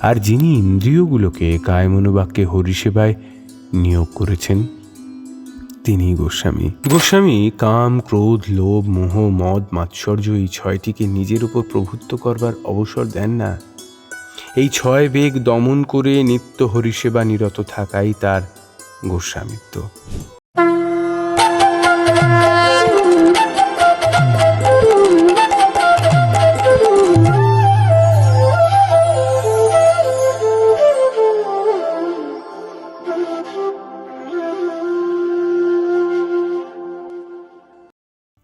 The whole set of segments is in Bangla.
আর যিনি ইন্দ্রিয়গুলোকে কায়মনোবাক্যে হরিসেবায় নিয়োগ করেছেন, তিনি গোস্বামী। গোস্বামী কাম, ক্রোধ, লোভ, মোহ, মদ, মাৎসর্য এই ছয়টিকে নিজের উপর প্রভুত্ব করবার অবসর দেন না। এই ছয় বেগ দমন করে নিত্য হরিসেবা নিরত থাকাই তার গোস্বামিত্ব।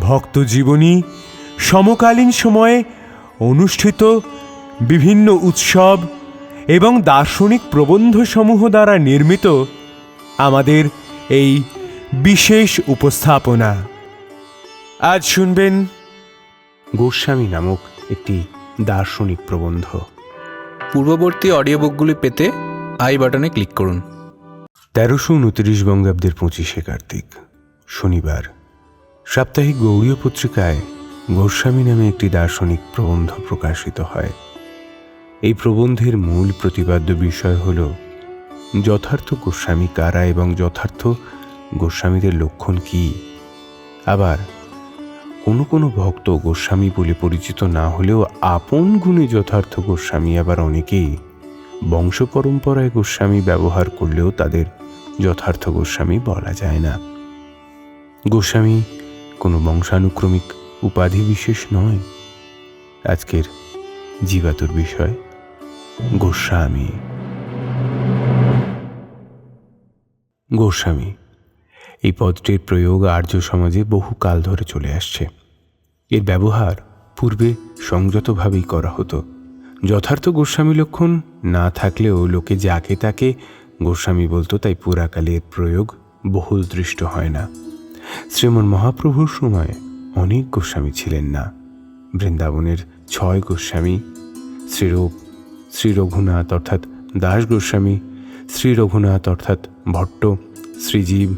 ভক্তজীবনী সমকালীন সময়ে অনুষ্ঠিত বিভিন্ন উৎসব এবং দার্শনিক প্রবন্ধসমূহ দ্বারা নির্মিত আমাদের এই বিশেষ উপস্থাপনা। আজ শুনবেন গোস্বামী নামক একটি দার্শনিক প্রবন্ধ। পূর্ববর্তী অডিও বুকগুলি পেতে আই বাটনে ক্লিক করুন। তেরোশো উনত্রিশ বঙ্গাব্দের পঁচিশে কার্তিক শনিবার। সাপ্তাহিক গৌড়ীয় পত্রিকায় গোস্বামী নামে একটি দার্শনিক প্রবন্ধ প্রকাশিত হয়। এই প্রবন্ধের মূল প্রতিপাদ্য বিষয় হল, যথার্থ গোস্বামী কারা এবং যথার্থ গোস্বামীদের লক্ষণ কি? আবার, কোনো কোনো ভক্ত গোস্বামী বলে পরিচিত না হলেও আপন গুণে যথার্থ গোস্বামী আবার অনেকেই বংশ পরম্পরায় গোস্বামী ব্যবহার করলেও তাদের যথার্থ গোস্বামী বলা যায় না। গোস্বামী কোনো বংশানুক্রমিক উপাধি বিশেষ নয়। আজকের জীবাতুর বিষয়, গোস্বামী। গোস্বামী, এই পদটির প্রয়োগ আর্য সমাজে বহু কাল ধরে চলে আসছে। এর ব্যবহার পূর্বে সংযতভাবেই করা হতো। যথার্থ গোস্বামী লক্ষণ না থাকলেও লোকে যাকে তাকে গোস্বামী বলতো, তাই পুরাকালের প্রয়োগ বহুল দৃষ্ট হয় না। শ্রীমন মহাপ্রভুর সময় অনেক গোস্বামী ছিলেন না। বৃন্দাবনের ছয় গোস্বামী, শ্রীরূপ শ্রী রঘুনাথ অর্থাৎ দাস গোস্বামী শ্রী রঘুনাথ অর্থাৎ ভট্ট, শ্রীজীব,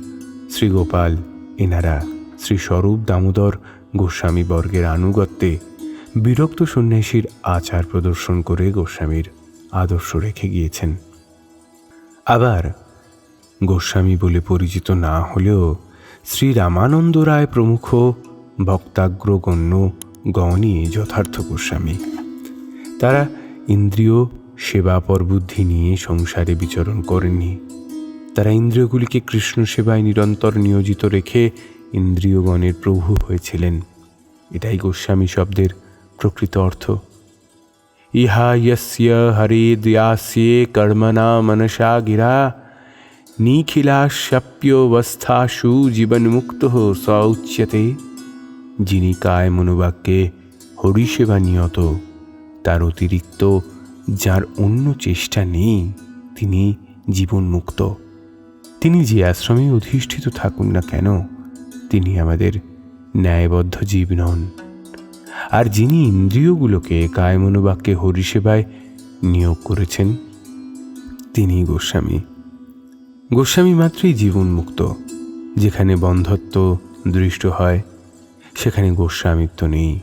শ্রীগোপাল, এনারা শ্রী স্বরূপ দামোদর গোস্বামী বর্গের আনুগত্যে বিরক্ত সন্ন্যাসীর আচার প্রদর্শন করে গোস্বামীর আদর্শ রেখে গিয়েছেন। আবার গোস্বামী বলে পরিচিত না হলেও শ্রী রামানন্দ রায় প্রমুখ ভক্তাগ্রগণ্য গণই যথার্থ গোস্বামী। তারা ইন্দ্রিয় সেবাপর বুদ্ধি নিয়ে সংসারে বিচরণ করেননি। তারা ইন্দ্রিয়গুলিকে কৃষ্ণ সেবায় নিরন্তর নিয়োজিত রেখে ইন্দ্রিয়গণের প্রভু হয়েছিলেন। এটাই গোস্বামী শব্দের প্রকৃত অর্থ। ইহা ইয়স্য হরে দয়াস্যে কর্মণা মনসা গিরা নিখিলাস্যাপ্যবস্থাসু জীবনমুক্ত সৌচ্যতে যিনি কায় মনোবাক্যে হরিসেবা নিয়ত তার অতিরিক্ত যার অন্য চেষ্টা নেই তিনি জীবনমুক্ত তিনি যে আশ্রমে অধিষ্ঠিত থাকুন না কেন তিনি আমাদের ন্যায়বদ্ধ জীব নন আর যিনি ইন্দ্রিয়গুলোকে কায়মনোবাক্যে হরিসেবায় নিয়োগ করেছেন তিনি গোস্বামী গোস্বামী মাত্রই জীবনমুক্ত, যেখানে বন্ধত্ব দৃষ্ট হয়, সেখানে গোস্বামিত্ব নেই।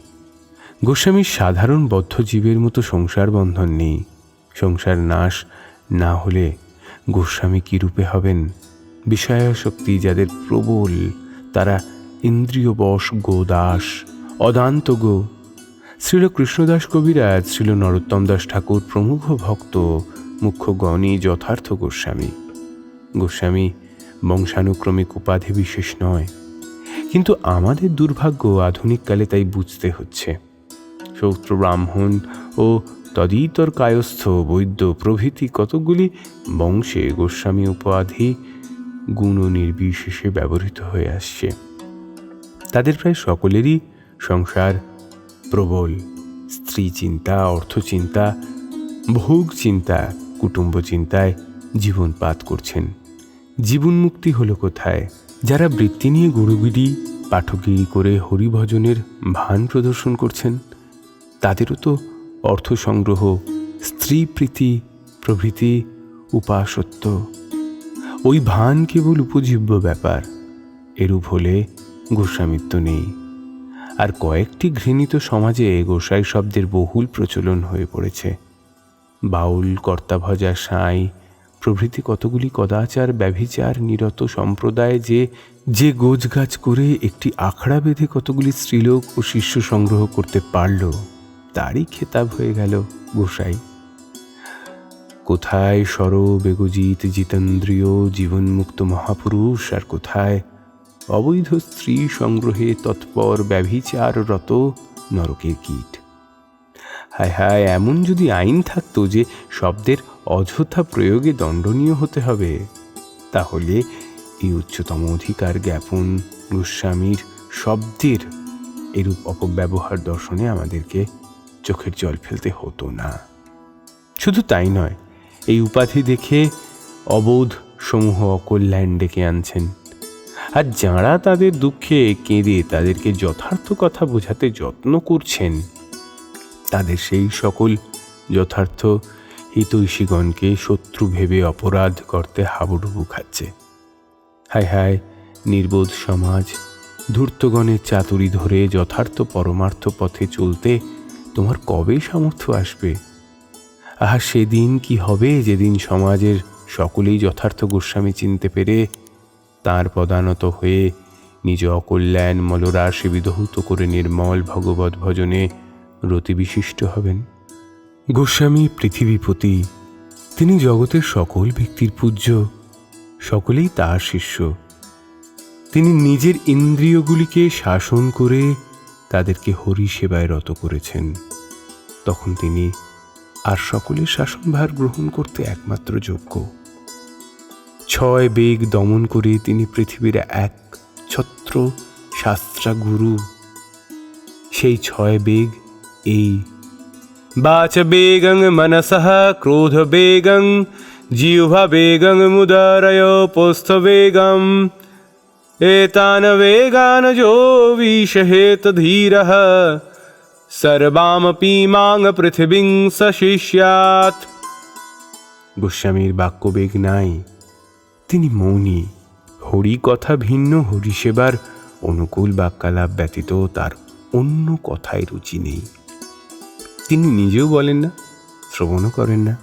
গোস্বামীর সাধারণ বদ্ধ জীবের মতো সংসার বন্ধন নেই। সংসার নাশ না হলে গোস্বামী কী রূপে হবেন? বিষয়াসক্তি যাদের প্রবল, তারা ইন্দ্রিয় বশ গোদাস অদান্ত গো। শ্রীল কৃষ্ণদাস কবিরাজ, শ্রীল নরোত্তম দাস ঠাকুর প্রমুখ ভক্ত, মুখ্য গণই যথার্থ গোস্বামী। গোস্বামী বংশানুক্রমিক উপাধি বিশেষ নয়। কিন্তু আমাদের দুর্ভাগ্য আধুনিককালে তাই বুঝতে হচ্ছে। শৌত্র ব্রাহ্মণ ও তদিতর কায়স্থ বৈদ্য প্রভৃতি কতকগুলি বংশে গোস্বামী উপাধি গুণ নির্বিশেষে ব্যবহৃত হয়ে আসছে। তাদের প্রায় সকলেরই সংসার প্রবল স্ত্রী চিন্তা অর্থ চিন্তা ভোগ চিন্তা কুটুম্ব চিন্তায় জীবন পাত করছেন। জীবন মুক্তি হলো কোথায়? যারা বৃত্তি নিয়ে গুরুগিরি পাঠগিরি করে হরিভজনের ভান প্রদর্শন করছেন, তাদেরও তো অর্থ সংগ্রহ, স্ত্রী প্রীতি, প্রভৃতি উপাসত্ব। ওই ভান কেবল উপজীব্য ব্যাপার, এরূপ হলে গোস্বামিত্ব নেই। আর কয়েকটি ঘৃণিত সমাজে গোসাই শব্দের বহুল প্রচলন হয়ে পড়েছে। বাউল, কর্তাভজা, সাঁই প্রভৃতি কতগুলি কদাচার, ব্যভিচার, নিরত সম্প্রদায় যে যে গোজগাছ করে একটি আখড়া বেঁধে কতগুলি স্ত্রীলোক ও শিষ্য সংগ্রহ করতে পারল, তারই খেতাব হয়ে গেল গোসাই। কোথায় সর বেগজিৎ, জিতেন্দ্রীয়, জীবনমুক্ত মহাপুরুষ, আর কোথায় অবৈধ স্ত্রী সংগ্রহে তৎপর ব্যভিচাররত নরকের কীট? হায় হায়, এমন যদি আইন থাকতো যে শব্দের অযথা প্রয়োগে দণ্ডনীয় হতে হবে। তাহলে এই উচ্চতম অধিকার জ্ঞাপন গোস্বামীর শব্দের এরূপ অপব্যবহার দর্শনে আমাদেরকে চোখের জল ফেলতে হতো না। শুধু তাই নয়, এই উপাধি দেখে অবোধ সমূহ অকল্যাণ ডেকে আনছেন। আর যাঁরা তাদের দুঃখে কেঁদে তাদেরকে যথার্থ কথা বোঝাতে যত্ন করছেন, তাদের সেই সকল যথার্থ হিতৈষীগণকে শত্রু ভেবে অপরাধ করতে হাবুডুবু খাচ্ছে। হায় হায়, নির্বোধ সমাজ, ধূর্তগণের চাতুরি ধরে যথার্থ পরমার্থ পথে চলতে তোমার কবে সামর্থ্য আসবে? আহা, সেদিন কি হবে যেদিন সমাজের সকলেই যথার্থ গোস্বামী চিনতে পেরে তার পদানত হয়ে নিজ অকল্যাণ মলরাশি বিদহূত করে নির্মল ভগবত ভজনে রতিবিশিষ্ট হবেন? গোস্বামী পৃথিবীপতি তিনি জগতের সকল ব্যক্তির পূজ্য, সকলেই তার শিষ্য। তিনি নিজের ইন্দ্রিয়গুলিকে শাসন করে তাদেরকে হরি সেবায় রত করেছেন। তখন তিনি আর সকলের শাসনভার গ্রহণ করতে একমাত্র যোগ্য। ছয় বেগ দমন করে তিনি পৃথিবীর এক ছত্র শাস্ত্রা গুরু সেই ছয় বেগ এই বাচ বেগং বেগং মুদারয় পোস্থ বেগম এতান বেগান যো বিষহেত ধীরः সর্বামপি মাং পৃথিবীং সশিষ্যাৎ গোস্বামীর বাক্যবেগ নাই তিনি মৌনী হরি কথা ভিন্ন হরি সেবার অনুকূল বাক্যালাপ ব্যতীত তার অন্য কথায় রুচি নেই তিনি নিজেও বলেন না, শ্রবণও করেন না।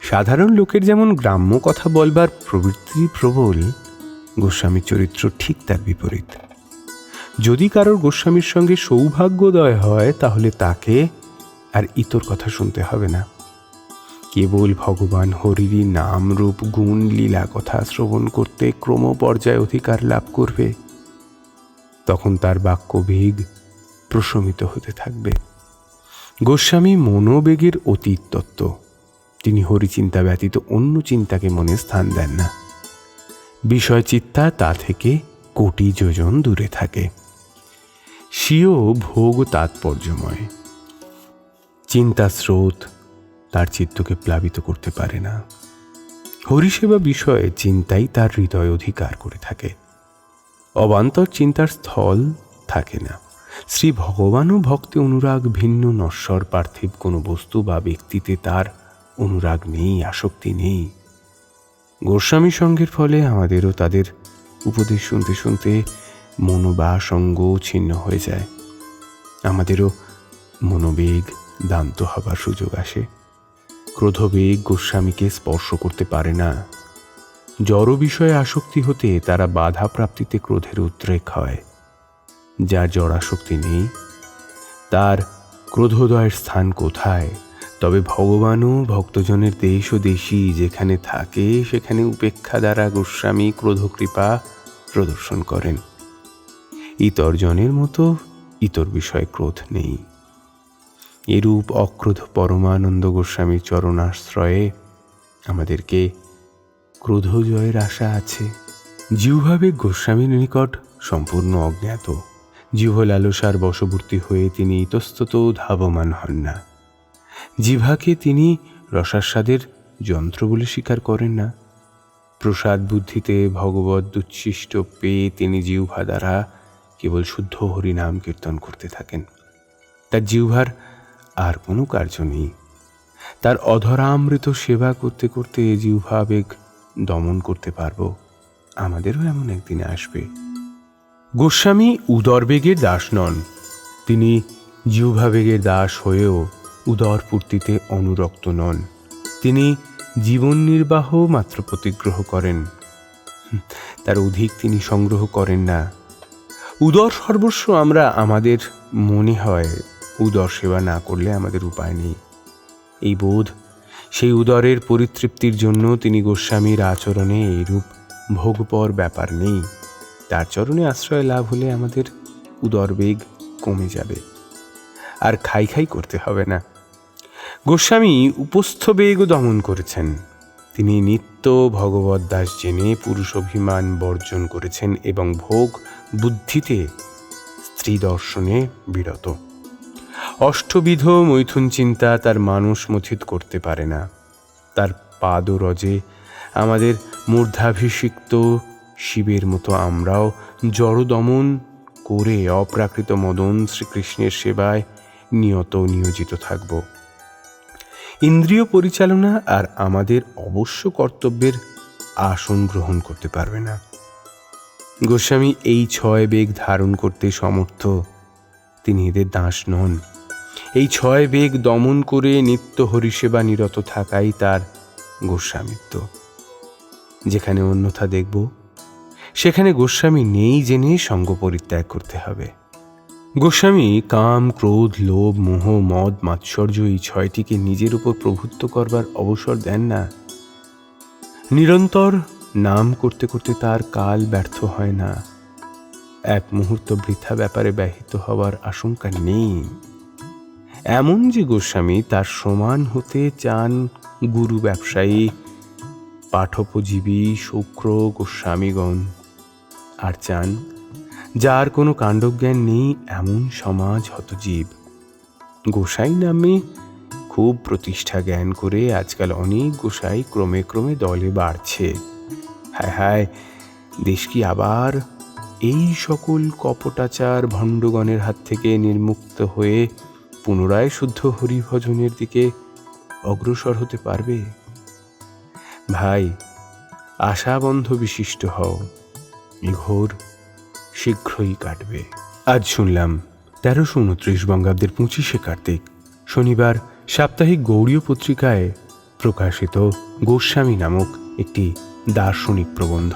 সাধারণ লোকের যেমন গ্রাম্য কথা বলবার প্রবৃত্তি প্রবল, গোস্বামীর চরিত্র ঠিক তার বিপরীত। যদি কারোর গোস্বামীর সঙ্গে সৌভাগ্যোদয় হয়, তাহলে তাকে আর ইতর কথা শুনতে হবে না। কেবল ভগবান হরিরই নাম রূপ, গুণ, লীলা কথা শ্রবণ করতে ক্রম পর্যায়ে অধিকার লাভ করবে, তখন তার বাক্যবেগ প্রশমিত হতে থাকবে। গোস্বামী মনোবেগের অতীত তত্ত্ব। তিনি হরিচিন্তা ব্যতীত অন্য চিন্তাকে মনে স্থান দেন না। বিষয় চিত্তা তা থেকে কোটি যোজন দূরে থাকে। স্বীয় ভোগ তাৎপর্যময়। চিন্তা স্রোত তার চিত্তকে প্লাবিত করতে পারে না। হরিসেবা বিষয়ে চিন্তাই তার হৃদয় অধিকার করে থাকে। অবান্তর চিন্তার স্থল থাকে না। শ্রী ভগবানও ভক্তে অনুরাগ, ভিন্ন নশ্বর, পার্থিব কোনো বস্তু বা ব্যক্তিতে তার অনুরাগ নেই, আসক্তি নেই। গোস্বামী সঙ্গের ফলে আমাদেরও তাদের উপদেশ শুনতে শুনতে মনোবাসঙ্গ ছিন্ন হয়ে যায়। আমাদেরও মনোবেগ দান্ত হবার সুযোগ আসে। ক্রোধবেগ গোস্বামীকে স্পর্শ করতে পারে না। জড় বিষয়ে আসক্তি হতে তারা বাধা প্রাপ্তিতে ক্রোধের উদ্রেক হয়। যার জড়াশক্তি নেই, তার ক্রোধোদয়ের স্থান কোথায়? তবে ভগবানও ভক্তজনের দেশ ও দেশী, যেখানে থাকে সেখানে উপেক্ষা দ্বারা গোস্বামী ক্রোধকৃপা প্রদর্শন করেন। ইতর জনের মতো ইতর বিষয়ে ক্রোধ নেই। এরূপ অক্রোধ পরমানন্দ গোস্বামীর চরণাশ্রয়ে আমাদেরকে ক্রোধজয়ের আশা আছে। জিহ্বাবে গোস্বামীর নিকট সম্পূর্ণ অজ্ঞাত। লালসার বশবর্তী হয়ে তিনি ইতস্তত ধাবমান হন না। জিভাকে তিনি রসাস্বাদের যন্ত্র বলে স্বীকার করেন না। প্রসাদ বুদ্ধিতে ভগবত উচ্ছিষ্ট পেয়ে তিনি জিহ্বা দ্বারা কেবল শুদ্ধ হরিনাম কীর্তন করতে থাকেন। তার জিহ্বার আর কোনো কার্য নেই। তার অধরামৃত সেবা করতে করতে জিহ্বা আবেগ দমন করতে পারব। আমাদেরও এমন একদিন আসবে। গোস্বামী উদরবেগের দাস নন। তিনি জিহ্বাবেগের দাস হয়েও উদর পূর্তিতে অনুরক্ত নন। তিনি জীবন নির্বাহ মাত্র প্রতিগ্রহ করেন। তার অধিক তিনি সংগ্রহ করেন না। উদর সর্বস্ব আমরা আমাদের মনে হয় উদর সেবা না করলে আমাদের উপায় নেই। এই বোধ, সেই উদরের পরিতৃপ্তির জন্য তিনি গোস্বামীর আচরণে এইরূপ ভোগপর ব্যাপার নেই। তার চরণে আশ্রয় লাভ হলে আমাদের উদরবেগ কমে যাবে। আর খাই খাই করতে হবে না। গোস্বামী উপস্থ বেগও দমন করেছেন। তিনি নিত্য ভগবত দাস জেনে পুরুষ অভিমান বর্জন করেছেন এবং ভোগ বুদ্ধিতে স্ত্রী দর্শনে বিরত। অষ্টবিধ মৈথুন চিন্তা তার মানুষ মথিত করতে পারে না। তার পাদরজে আমাদের মূর্ধাভিষিক্ত শিবের মতো আমরাও জড়দমন করে অপ্রাকৃত মদন শ্রীকৃষ্ণের সেবায় নিয়ত নিয়োজিত থাকব। ইন্দ্রিয় পরিচালনা আর আমাদের অবশ্য কর্তব্যের আসন গ্রহণ করতে পারবে না। গোস্বামী এই ছয় বেগ ধারণ করতে সমর্থ। তিনি এদের দাস নন। এই ছয় বেগ দমন করে নিত্য হরিসেবা নিরত থাকাই তার গোস্বামিত্ব। যেখানে অন্যথা দেখব সেখানে গোস্বামী নেই জেনে সঙ্গ পরিত্যাগ করতে হবে। গোস্বামী কাম, ক্রোধ, লোভ, মোহ, মদ, মাৎসর্য এই ছয়টিকে নিজের উপর প্রভুত্ব করবার অবসর দেন না। নিরন্তর নাম করতে করতে তার কাল ব্যর্থ হয় না। এক মুহূর্ত বৃথা ব্যাপারে ব্যাহিত হওয়ার আশঙ্কা নেই। এমন যে গোস্বামী তার সমান হতে চান গুরু ব্যবসায়ী, পাঠোপজীবী, শুক্র গোস্বামীগণ। আর চান, যার কোনো কাণ্ডজ্ঞান নেই এমন সমাজ হতজীব। গোসাই নামে খুব প্রতিষ্ঠা জ্ঞান করে আজকাল অনেক গোসাই ক্রমে ক্রমে দলে বাড়ছে। হায় হায়, দেশ কি আবার এই সকল কপটাচার ভণ্ডগণের হাত থেকে নির্মুক্ত হয়ে পুনরায় শুদ্ধ হরিভজনের দিকে অগ্রসর হতে পারবে? ভাই, আশাবন্ধ বিশিষ্ট হও। ঘোর, শীঘ্রই কাটবে। আজ শুনলাম তেরোশো উনত্রিশ বঙ্গাব্দের পঁচিশে কার্তিক, শনিবার সাপ্তাহিক গৌড়ীয় পত্রিকায় প্রকাশিত গোস্বামী নামক একটি দার্শনিক প্রবন্ধ।